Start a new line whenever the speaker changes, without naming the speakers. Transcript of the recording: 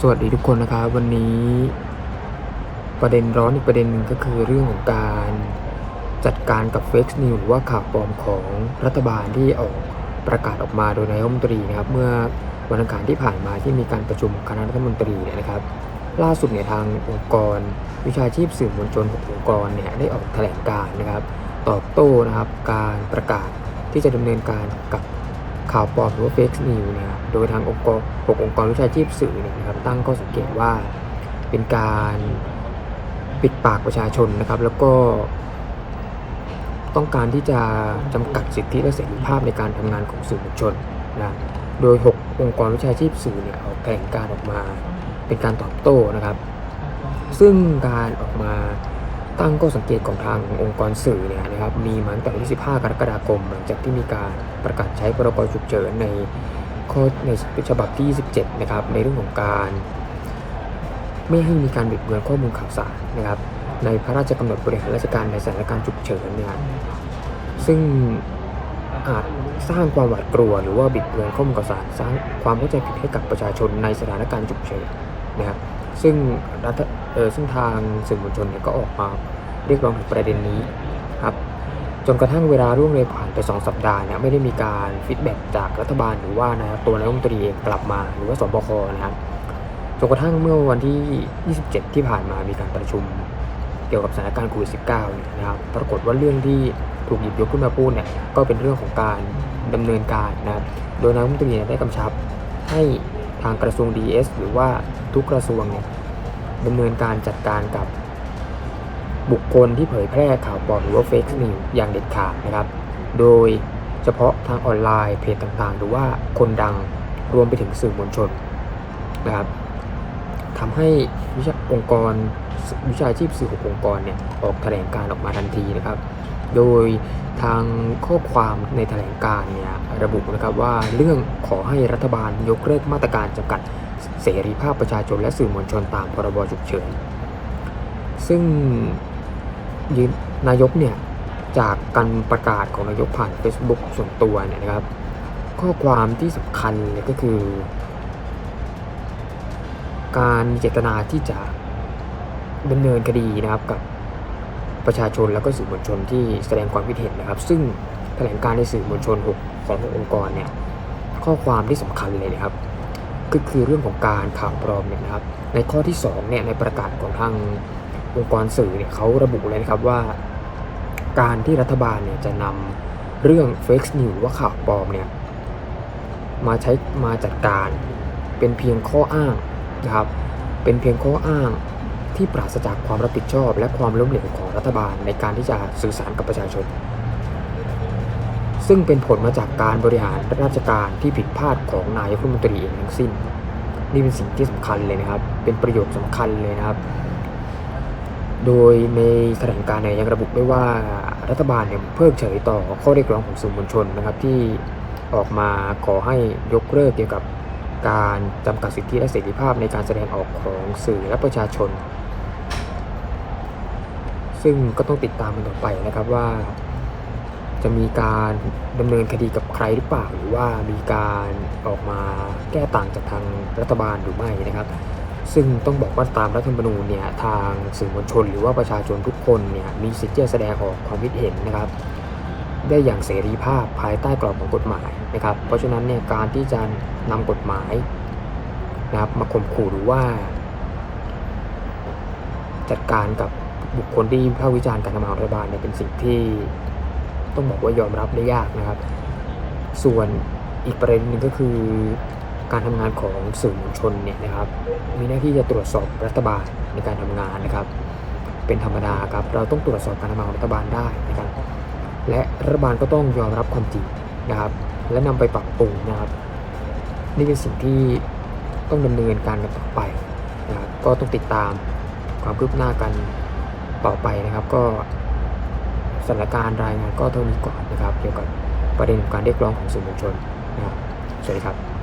สวัสดีทุกคนนะครับวันนี้ประเด็นร้อนอีกประเด็นหนึ่งก็คือเรื่องของการจัดการกับเฟกซ์นิวหรือว่าข่าวปลอมของรัฐบาลที่ออกประกาศออกมาโดยนายกรัฐมนตรีนะครับ เมื่อวันอังคารที่ผ่านมาที่มีการประชุมคณะรัฐมนตรีเนี่ยนะครับ ล่าสุดเนี่ยทางองค์กร วิชาชีพสื่อมวลชน6ององค์กรเนี่ยได้ออกแถลงการ์นะครับ ตอบโต้นะครับ การประกาศที่จะดำเนินการกับ ข่าวปลอมหรือว่าเฟกซ์นิวนี่ยครับโดยทางองค์กรหกองค์กรวิชาชีพสื่อเนี่ยนะครับตั้งข้อสังเกตว่าเป็นการปิดปากประชาชนนะครับ แล้วก็ต้องการที่จะจำกัดสิทธิและเสรีภาพในการทำงานของสื่อมวลชนนะโดย 6 องค์กรวิชาชีพสื่อเนี่ยออกแถลงการออกมาเป็นการตอบโต้นะครับ ซึ่งการออกมา ตั้งข้อสังเกตของทางองค์กรสื่อเนี่ยนะครับมีมาตั้งแต่วันที่ 15 กรกฎาคม หลังจากที่มีการประกาศใช้พรกฉุกเฉินในข้อในฉบับที่ 27 นะครับในเรื่องของการ ไม่ให้มีการบิดเบือนข้อมูลข่าวสารนะครับ ในพระราชกำหนดบริหารราชการในสถานการณ์ฉุกเฉินเนี่ยซึ่งอาจสร้างความหวาดกลัว หรือว่าบิดเบือนข้อมูลข่าวสารสร้างความเข้าใจผิดให้กับประชาชนในสถานการณ์ฉุกเฉินนะครับ ซึ่งรัฐเออซึ่งทางสื่อมวลชนเนี่ยก็ออกมาเรียกร้องถึงประเด็นนี้ครับจนกระทั่งเวลาล่วงเลยผ่านไป 2 สัปดาห์เนี่ยไม่ได้มีการฟีดแบ็กจากรัฐบาลหรือว่านะตัวนายกรัฐมนตรีเองกลับมาหรือว่าสบคนะครับจนกระทั่งเมื่อวันที่ 27 ที่ผ่านมามีการประชุมเกี่ยวกับสถานการณ์โควิด -19 เนี่ยนะครับ ปรากฏว่าเรื่องที่ถูกหยิบยกขึ้นมาพูดเนี่ยก็เป็นเรื่องของการดำเนินการนะครับ โดยนายกรัฐมนตรีได้กำชับให้างกระทรวง DS หรือว่าทุกกระทรวงเนี่ยดำเนินการจัดการกับบุคคลที่เผยแพร่ข่าวปลอมหรือว่าเฟกซ์นิวอย่างเด็ดขาดนะครับ โดยเฉพาะทางออนไลน์เพจต่างๆ หรือว่าคนดังรวมไปถึงสื่อมวลชนนะครับทำให้วิชาองค์กรวิชาชีพสื่อหกองค์กรเนี่ยออกแถลงการออกมาทันทีนะครับ โดยทางข้อความในแถลงการเนี่ยระบุนะครับว่าเรื่องขอให้รัฐบาลยกเลิกมาตรการจำกัดเสรีภาพประชาชนและสื่อมวลชนตามพรบฉุกเฉิน ซึ่งนายกเนี่ยจากการประกาศของนายกผ่าน Facebook ส่วนตัวเนี่ยนะครับ ข้อความที่สำคัญเลยก็คือ การมีเจตนาที่จะดำเนินคดีนะครับกับ ประชาชนแล้วก็สื่อมวลชนที่แสดงความคิดเห็นนะครับ ซึ่งแถลงการในสื่อมวลชนหกของหกองค์กรเนี่ยข้อความที่สำคัญเลยนะครับก็คือเรื่องของการข่าวปลอมเนี่ยนะครับ ในข้อที่2เนี่ยในประกาศของทางองค์กรสื่อเนี่ยเขาระบุเลยนะครับว่า การที่รัฐบาลเนี่ยจะนำเรื่องเฟกซ์นิวว่าข่าวปลอมเนี่ยมาใช้มาจัดการเป็นเพียงข้ออ้างนะครับ เป็นเพียงข้ออ้าง ที่ปราศจากความรับผิดชอบ และความล้มเหลวของรัฐบาลในการที่จะสื่อสารกับประชาชน ซึ่งเป็นผลมาจากการบริหารราชการที่ผิดพลาดของนายกรัฐมนตรีเองทั้งสิ้น นี่เป็นสิ่งที่สำคัญเลยนะครับ เป็นประโยชน์สำคัญเลยนะครับ โดยในแถลงการ์เนี่ยยังระบุด้วยว่ารัฐบาลเนี่ยเพิกเฉยต่อข้อเรียกร้องของสื่อมวลชนนะครับที่ออกมาขอให้ยกเลิกเกี่ยวกับการจำกัดสิทธิและเสรีภาพในการแสดงออกของสื่อและประชาชน ซึ่งก็ต้องติดตามมันต่อไปนะครับว่า จะมีการดำเนินคดีกับใครหรือเปล่า หรือว่ามีการออกมาแก้ต่างจากทางรัฐบาลหรือไม่นะครับ ซึ่งต้องบอกว่าตามรัฐธรรมนูญเนี่ยทางสื่อมวลชน หรือว่าประชาชนทุกคนเนี่ยมีสิทธิ์จะแสดงออกความคิดเห็นนะครับ ได้อย่างเสรีภาพภายใต้กรอบของกฎหมายนะครับ เพราะฉะนั้นเนี่ยการที่จะนำกฎหมายนะครับมาข่มขู่หรือว่าจัดการกับ บุคคลที่วิพากษ์วิจารณ์การทำงานของรัฐบาลเนี่ยเป็นสิ่งที่ต้องบอกว่ายอมรับได้ยากนะครับ ส่วนอีกประเด็นหนึ่งก็คือการทำงานของสื่อมวลชนเนี่ยนะครับมีหน้าที่จะตรวจสอบรัฐบาลในการทำงานนะครับ เป็นธรรมดาครับเราต้องตรวจสอบการทำงานของรัฐบาลได้นะครับ และรัฐบาลก็ต้องยอมรับความจริงนะครับ และนำไปปรับปรุงนะครับ นี่เป็นสิ่งที่ต้องดำเนินการกันต่อไปนะครับก็ต้องติดตามความคืบหน้ากัน ต่อไปนะครับ ก็สถานการณ์รายงานก็เท่านี้ก่อนนะครับ เกี่ยวกับประเด็นของการเรียกร้องของสื่อมวลชนนะครับสวัสดีครับ